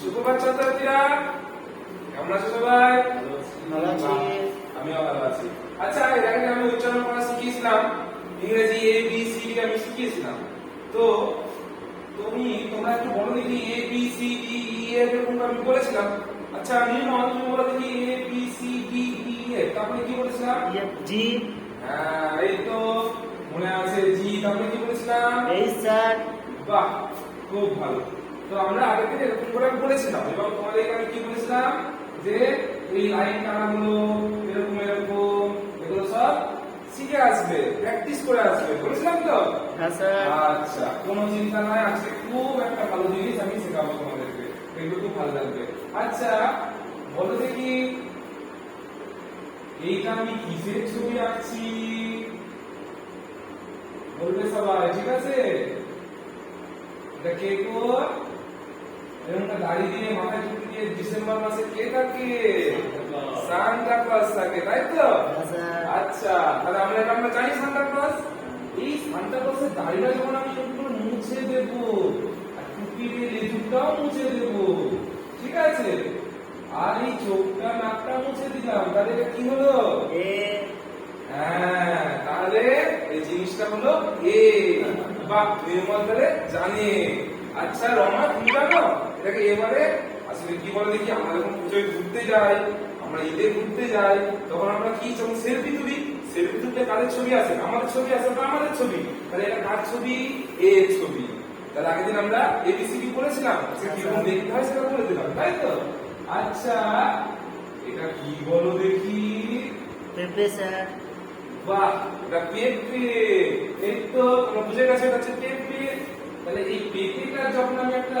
সুপ্রভাত ছাত্রছাত্রীরা কেমন আছো সবাই? আমিও ভালো আছি। আচ্ছা এর আগে আমি উচ্চারণ করা শিখিয়েছিলাম ইংরেজি এ বি সি ডি আমি শিখিয়েছিলাম। তো তুমি তোমরা একটু বলো দেখি A B C D E এরকম আমি বলেছিলাম। আচ্ছা নির্মল তুমি বলো দেখি A B C D E এ তারপরে কি বলেছিলাম? জি হ্যাঁ এই তো মনে আছে জি তারপরে কি বলেছিলাম? এই স্যার বাহ খুব ভালো। তো আমরা আগে থেকে এরকম করে বলেছিলাম এবং তোমাদের এখানে কি বলেছিলাম? যে এই লাইন টানাগুলো এরকম এরকম এগুলো সব শিখে আসবে প্র্যাকটিস করে আসবে বলেছিলাম তো? হ্যাঁ আচ্ছা কোনো চিন্তা নাই আজকে খুব একটা ভালো জিনিস আমি শেখাবো তোমাদেরকে এগুলো খুব ভালো লাগবে। আচ্ছা বলো দেখি এইটা আমি কিসের ছবি আঁকছি? বলবে সবাই ঠিক আছে? এটা কে কো এরকমটা দাড়ি দিয়ে মাথায় টুপি দিয়ে ডিসেম্বর মাসে কে থাকে? সান্টা ক্লজ থাকে তাই তো? আচ্ছা তাহলে আমরা এটা আমরা জানি সান্টা ক্লজ। এই সান্টা ক্লজের দাড়িটা যখন আমি একটু মুছে দেব আর টুপি দিয়ে লেজুরটাও মুছে দেব ঠিক আছে? আর এই চোখটা নাকটা মুছে দিলাম তাহলে এটা কি হলো? এ। হ্যাঁ তাহলে এই জিনিসটা হলো এ। বাহ নির্মল তাহলে জানে। আচ্ছা রমা তুমি জানো? এটাকে এবারে আসলে কি বলে দেখি আমরা যখন পুজোয় ঘুরতে যাই আমরা ঈদে ঘুরতে যাই তখন আমরা কি যখন সেলফি তুলি? সেলফি তুলতে কাদের ছবি আসে? আমাদের ছবি আসে ওটা আমাদের ছবি। তাহলে এটা কার ছবি? এ ছবি। তাহলে আগের দিন আমরা এবিসিডি আজকে কীরকম দেখতে হয় সেটা বলে দিলাম তাই তো? আচ্ছা এটা কি বলো দেখি? পেঁপে স্যার। বাহ এটা পেঁপে। এই তো তোমরা বুঝে গেছো এটা হচ্ছে পেঁপে। তাহলে এই পেঁপেটা যখন আমি একটা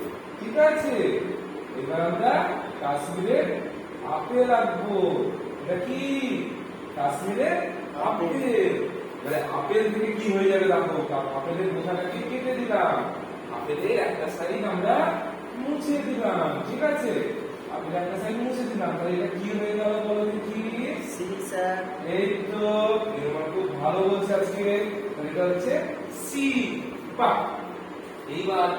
ঠিক আছে? এবার আমরা কাশ্মীরের আপেল আঁকবো এটা কি? কাশ্মীরের আপেল। মানে আপেল থেকে কি হয়ে যাবে দেখো? আপেলের বোঝাটাকে কেটে দিলাম? আপেলের একটা সাইড আমরা মুছে দিলাম। ঠিক আছে? আপেল একটা সাইড মুছে দিলাম। তাহলে এটা কি হয়ে গেল বলো দেখি। সি স্যার এই তো নির্মল খুব ভালো বলছে আজকে। তাহলে এটা হচ্ছে সি বাহ! এইবার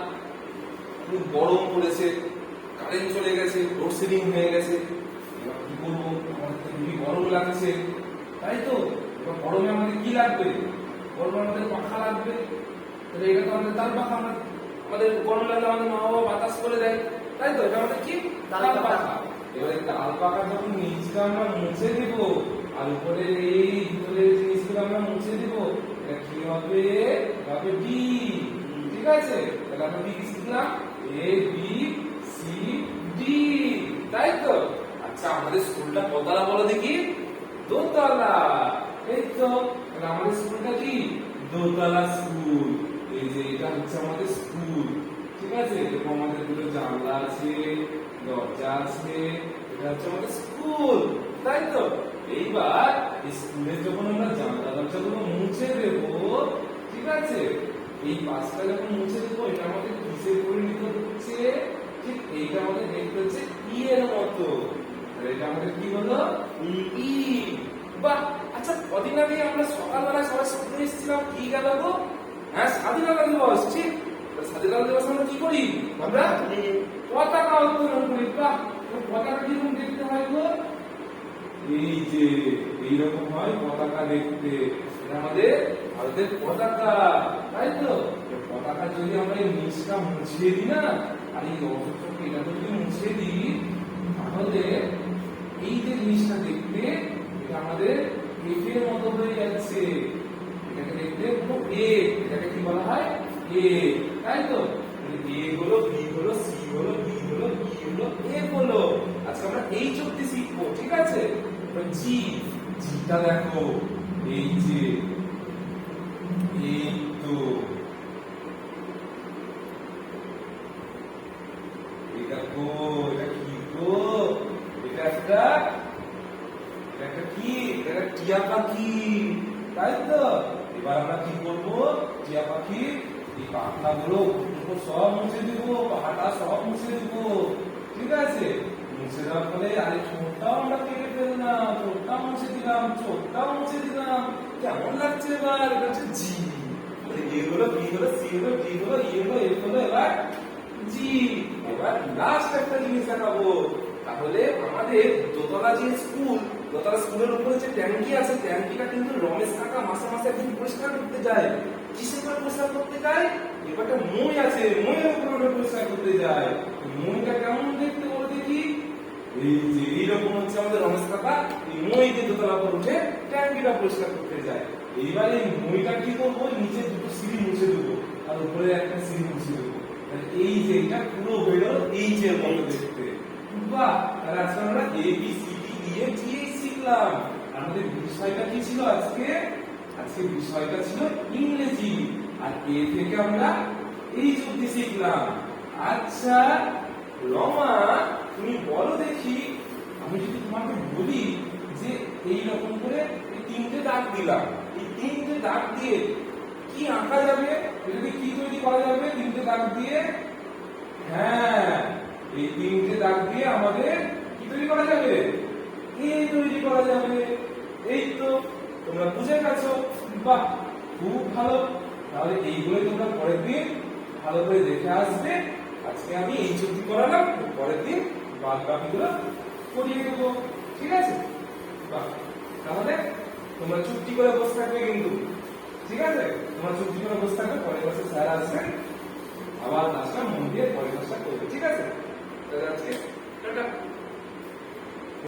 খুব গরম পড়েছে কারেন্ট চলে গেছে লোডশেডিং হয়ে গেছে। এবার কি করব আমাদের তো খুবই গরম লাগছে। তাই তো? এবার গরমে আমাদের কি লাগবে? গরমে আমাদের পাখা লাগবে। তাহলে এটা তো আমাদের তাল পাখা আমরা আমাদের গরম লাগলে আমাদের মা বাবা বাতাস করে দেয়। তাই তো? এটা আমাদের কি? তাল পাখা। এবারে তাল পাখা যখন নিচটা আমরা মুছে দিব আর উপরে এই ভিতরের জিনিসগুলো আমরা মুছে দিব এটা কি হবে? হবে ডি ঠিক আছে? তাহলে আমরা কি শিখলাম এ বি সি ডি তাই তো আচ্ছা আমাদের স্কুলটা কতলা বলো দেখি? দোতলা। এই তো আমাদের স্কুলটা কি? দোতলা স্কুল। এই যে, এটা হচ্ছে আমাদের স্কুল। ঠিক আছে? এরকম আমাদের দুটো জানলা আছে, দরজা আছে, এটা হচ্ছে আমাদের স্কুল। তাই তো এইবার এই স্কুলে যখন আমরা জানলা দরজাগুলো মুছে দেব, ঠিক আছে? এই পাঁচটা যখন মুছে দেবো, এটা আমাদের কিসে পরিণত হচ্ছে ঠিক এইটা আমাদের দেখতে হচ্ছে ই এর মতো তাহলে এটা আমাদের কি হলো? বাহ আচ্ছা কদিন আগে আমরা সকালবেলা সবাই স্কুলে এসেছিলাম। কি গেল গো? হ্যাঁ স্বাধীনতা দিবস ঠিক স্বাধীনতা দিবস আমরা কি করি? আমরা পতাকা উত্তোলন করি। বাহ পতাকা কীরকম দেখতে হয় গো? এই যে, এইরকম হয় পতাকা দেখতে। এটা আমাদের ভারতের পতাকা, তাই তো? পতাকা যদি আমরা এই নিচটা মুছিয়ে দিই না, আর এই অংশটাকে এটা যদি মুছে দিই, তাহলে এই যে জিনিসটা দেখতে এটা আমাদের এফের মতো হয়ে যাচ্ছে। এটাকে দেখতে এ এটাকে কি বলা হয়? এ তাই তো? এ হলো বি হলো সি হলো ডি হলো ই হলো এ হলো। আজকে আমরা এই চুক্তি শিখব, ঠিক আছে? জি জিটা দেখো। এই যে, এই তো এটা গো এটা কি গো এটা একটা এটা একটা কি এটা একটা টিয়া পাখি, তাই তো? এবার আমরা কি করব? টিয়া পাখি, এই পাখনা গুলো সব মুছে দিব পাহাড়া সব মুছে দিব। ঠিক আছে? মুছে দেওয়ার ফলে আরে ঠোঁটটাও আমরা কেটে ফেললাম, ঠোঁটটাও মুছে দিলাম চোখটাও মুছে দিলাম। কেমন লাগছে এবার? এটা হচ্ছে জি এ হলো বি হলো সি হলো ডি হলো ই হলো এফ হলো এবার জি এবার লাস্ট একটা জিনিস দেখাবো। তাহলে আমাদের দোতলা যে স্কুল দোতলা স্কুলের উপরে যে ট্যাঙ্কি আছে, ট্যাঙ্কিটা কিন্তু রমেশ কাকা মাসে মাসে একদিন পরিষ্কার করতে যায়। কিসের করে পরিষ্কার করতে যায়? এবার একটা মই আছে মইয়ের উপরে পরিষ্কার করতে যায়। মইটা কেমন দেখতে বলো দেখি? এই যে এইরকম হচ্ছে আমাদের রমেশ কাকা, এই মই দিয়ে দোতলা উপর উঠে ট্যাঙ্কিটা পরিষ্কার করতে যায়। এইবার এই মইটা কি করব? নিচে দুটো সিঁড়ি মুছে দেবো। আর উপরে একটা সিঁড়ি মুছে দেবো। এই যে এটা পুরো গেল এইচ এর মতো দেখতে। বাহ! তাহলে আজকে আমরা A B C D E F এই শিখলাম। আমাদের বিষয়টা কি ছিল আজকে? আজকে বিষয়টা ছিল ইংরেজি। আর এ থেকে আমরা এই অব্দি শিখলাম। আচ্ছা রমা, তুমি বলো দেখি। আমি যদি তোমাকে বলি যে এই রকম করে তিনটে দাগ দিলাম। এই তিনটে দাগ দিয়ে কি আঁকা যাবে? এটাকে কি তৈরি করা যাবে তিনটে দাগ দিয়ে? হ্যাঁ এই তিনটে দাগ দিয়ে আমাদের কি তৈরি করা যাবে? এই তৈরি করা যাবে? এই তো তোমরা বুঝে গেছো। বাহ, খুব ভালো। তাহলে এইগুলো তোমরা পরের দিন ভালো করে দেখে আসবে। আজকে আমি এই চুক্তি করালাম, পরের দিন বাদ বাকিগুলো করিয়ে দেবো। ঠিক আছে? বাহ, তাহলে তোমরা চুক্তি করে বসে থাকবে কিন্তু। ঠিক আছে? তোমরা চুক্তি করে বসে থাকবে, পরের বছর স্যার আসবেন। আবার নাচটা মন দিয়ে পরের ক্লাসটা করবে। ঠিক আছে? তাহলে আজকে টাটা।